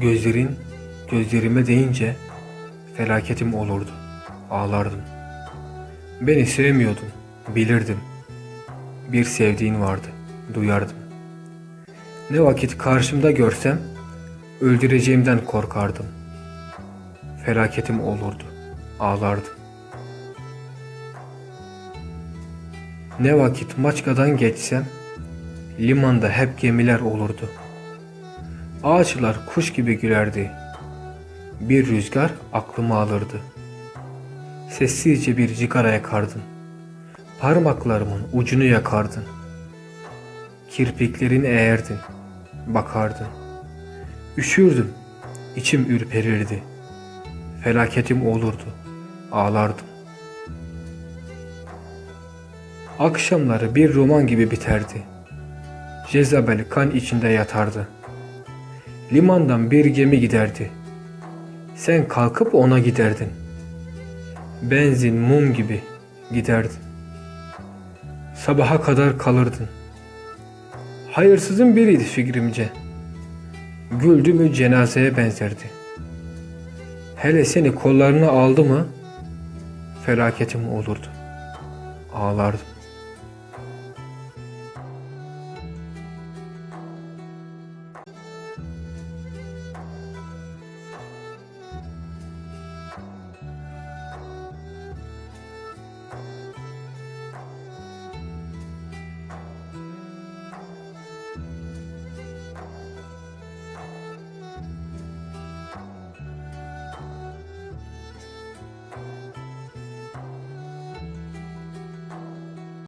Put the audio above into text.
Gözlerin gözlerime değince felaketim olurdu. Ağlardım. Beni sevmiyordun, bilirdim. Bir sevdiğin vardı, duyardım. Ne vakit karşımda görsem öldüreceğimden korkardım. Felaketim olurdu, ağlardım. Ne vakit Maçka'dan geçsem limanda hep gemiler olurdu. Ağaçlar kuş gibi gülerdi. Bir rüzgar aklımı alırdı. Sessizce bir cigara yakardın. Parmaklarımın ucunu yakardın. Kirpiklerini eğerdin. Bakardın. Üşürdüm. İçim ürperirdi. Felaketim olurdu. Ağlardım. Akşamları bir roman gibi biterdi. Jezabel kan içinde yatardı. Limandan bir gemi giderdi. Sen kalkıp ona giderdin. Benzin mum gibi giderdin. Sabaha kadar kalırdın. Hayırsızın biriydi fikrimce. Güldü mü cenazeye benzerdi. Hele seni kollarına aldı mı felaketim olurdu. Ağlardım.